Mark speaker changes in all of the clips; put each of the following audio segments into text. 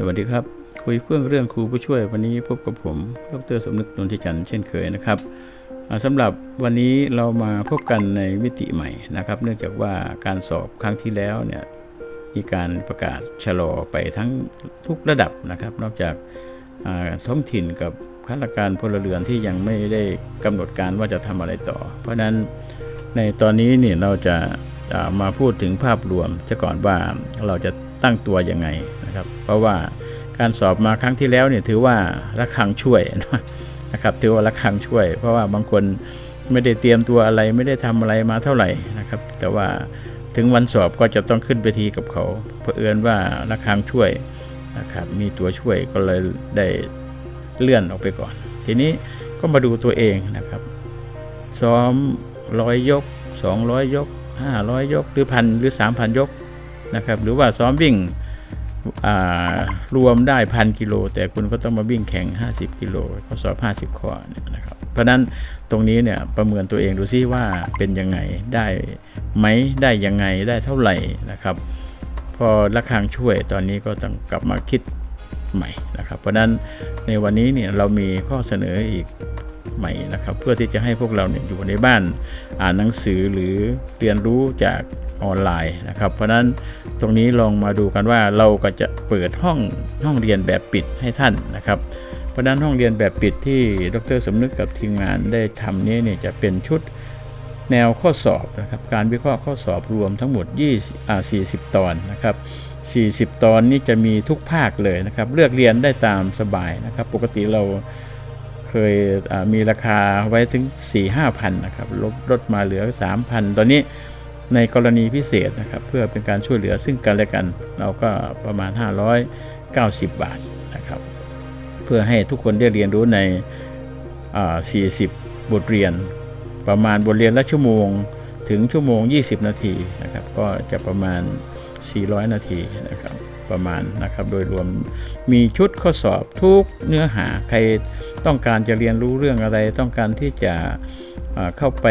Speaker 1: สวัสดีครับ คุยเพื่อเรื่องครูผู้ช่วยวันนี้พบกับผมดรสมนึกนนทิจันทร์เช่นเคยนะครับอ่าสำหรับวันนี้เรามาพบกันในมิติใหม่นะครับ เนื่องจากว่าการสอบครั้งที่แล้วเนี่ยมีการประกาศชะลอไปทั้งทุกระดับนะครับ นอกจากท้องถิ่นกับข้าราชการพลเรือนที่ยังไม่ได้กำหนดการว่าจะทำอะไรต่อ เพราะฉะนั้นในตอนนี้เนี่ยเราจะมาพูดถึงภาพรวมจะก่อนว่าเราจะตั้งตัวยังไง นะครับ เพราะว่าการสอบมาครั้งที่แล้วเนี่ยถือว่าระฆังช่วยนะครับถือว่าระฆังช่วย เพราะว่าบางคนไม่ได้เตรียมตัวอะไรไม่ได้ทำอะไรมาเท่าไหร่นะครับ แต่ว่าถึงวันสอบก็จะต้องขึ้นไปทีกับเขาเผอิญว่าระฆังช่วยนะครับมีตัวช่วยก็เลยได้เลื่อนออกไปก่อน ทีนี้ก็มาดูตัวเองนะครับ ซ้อมร้อยยก 200 ยก 500 ยก หรือพันหรือ 3,000 ยกนะครับหรือว่าซ้อมวิ่ง รวมได้พันกิโล แต่คุณก็ต้องมาวิ่งแข่ง 50 กิโลข้อสอบ 50 ข้อเนี่ยนะครับ เพราะนั้นตรงนี้เนี่ยประเมินตัวเองดูซิว่าเป็นยังไงได้ไหมได้ยังไงได้เท่าไหร่นะครับ พอระฆังช่วยตอนนี้ก็ต้องกลับมาคิดใหม่นะครับ เพราะนั้นในวันนี้เนี่ยเรามีข้อเสนออีกใหม่นะครับ เพื่อที่จะให้พวกเราเนี่ยอยู่ในบ้านอ่านหนังสือหรือเรียนรู้จาก ออนไลน์นะครับ เพราะฉะนั้นตรงนี้ลองมาดูกันว่าเราก็จะเปิดห้องห้องเรียนแบบปิดให้ท่านนะครับ เพราะฉะนั้นห้องเรียนแบบปิดที่ดรสมนึกกับทีมงานได้ทำนี้เนี่ยจะเป็นชุดแนวข้อสอบนะครับ การวิเคราะห์ข้อสอบรวมทั้งหมด20อ่า40 ตอนนะครับ 40 ตอนนี้จะมีทุกภาคเลยนะครับ เลือกเรียนได้ตามสบายนะครับ ปกติเราเคยมีราคาไว้ถึง 4 5พันนะครับ ลดลดมาเหลือ 3,000 ตอนนี้ ในกรณีพิเศษนะครับ เพื่อเป็นการช่วยเหลือซึ่งกันและกัน เราก็ประมาณ 590 บาทนะครับ เพื่อให้ทุกคนได้เรียนรู้ในอ่า40 บทเรียน ประมาณบทเรียนละชั่วโมงถึงชั่วโมง 20 นาทีนะครับ ก็จะประมาณ 400 นาทีนะครับประมาณนะครับโดยรวมมีชุดข้อสอบทุกเนื้อหาใครต้องการจะเรียนรู้เรื่องอะไร ต้องการที่จะ เข้าไป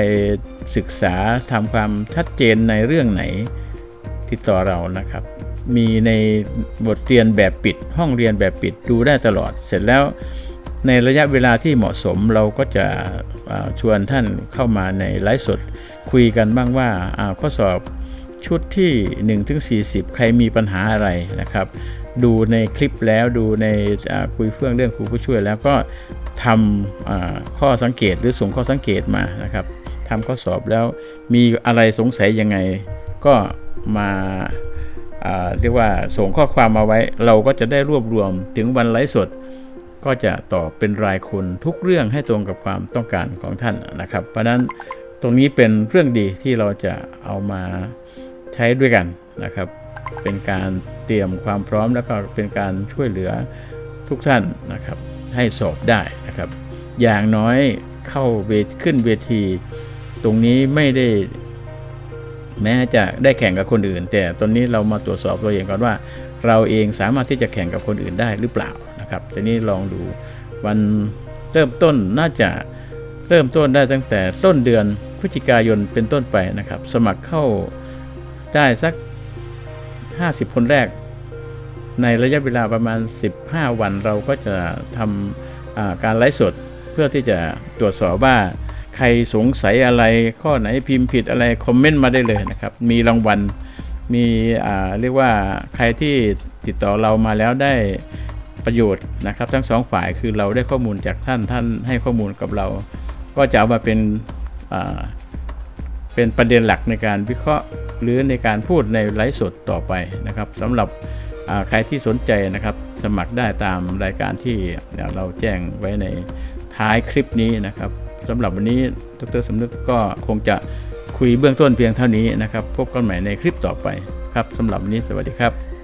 Speaker 1: ศึกษาทำความชัดเจนในเรื่องไหนติดต่อเรานะครับ มีในบทเรียนแบบปิด ห้องเรียนแบบปิดดูได้ตลอด เสร็จแล้วในระยะเวลาที่เหมาะสมเราก็จะชวนท่านเข้ามาในไลฟ์สด คุยกันบ้างว่าข้อสอบชุดที่1ถึง40 ใครมีปัญหาอะไรนะครับ ดูในคลิปแล้วดูในคุยเฟื่องเรื่องครูผู้ช่วย แล้วก็ทำข้อสังเกตหรือส่งข้อสังเกตมานะครับทำข้อสอบแล้วมีอะไรสงสัยยังไง ก็มาเรียกว่าส่งข้อความมาไว้ เราก็จะได้รวบรวมถึงวันไลฟ์สด ก็จะตอบเป็นรายคนทุกเรื่องให้ตรงกับความต้องการของท่านนะครับ เพราะนั้นตรงนี้เป็นเรื่องดีที่เราจะเอามาใช้ด้วยกันนะครับ เป็นการ เตรียมความพร้อมแล้วก็เป็นการช่วยเหลือทุกท่านนะครับ ให้สอบได้นะครับ อย่างน้อยเข้าเวทขึ้นเวที ตรงนี้ไม่ได้แม้จะได้แข่งกับคนอื่น แต่ตอนนี้เรามาตรวจสอบตัวเองก่อนว่า เราเองสามารถที่จะแข่งกับคนอื่นได้หรือเปล่านะครับทีนี้ลองดูวันเริ่มต้นน่าจะเริ่มต้นได้ตั้งแต่ต้นเดือนพฤศจิกายนเป็นต้นไปนะครับ สมัครเข้าได้สัก 50 คนแรก ในระยะเวลาประมาณ 15 วันเราก็จะทำการไลฟ์สดเพื่อที่จะตรวจสอบว่าใครสงสัยอะไรข้อไหนพิมพ์ผิดอะไร คอมเมนต์มาได้เลยนะครับ มีรางวัลมีเรียกว่าใครที่ติดต่อเรามาแล้วได้ประโยชน์นะครับ ทั้งสองฝ่ายคือเราได้ข้อมูลจากท่านท่านให้ข้อมูลกับเรา ก็จะเอามาเป็นเป็นประเด็นหลักในการวิเคราะห์ หรือในการพูดในไลฟ์สดต่อไปนะครับสำหรับใครที่สนใจนะครับสมัครได้ตามรายการที่เราแจ้งไว้ในท้ายคลิปนี้นะครับสำหรับวันนี้ดรสำนึกก็คงจะคุยเบื้องต้นเพียงเท่านี้นะครับ พบกันใหม่ในคลิปต่อไปครับสำหรับวันนี้สวัสดีครับ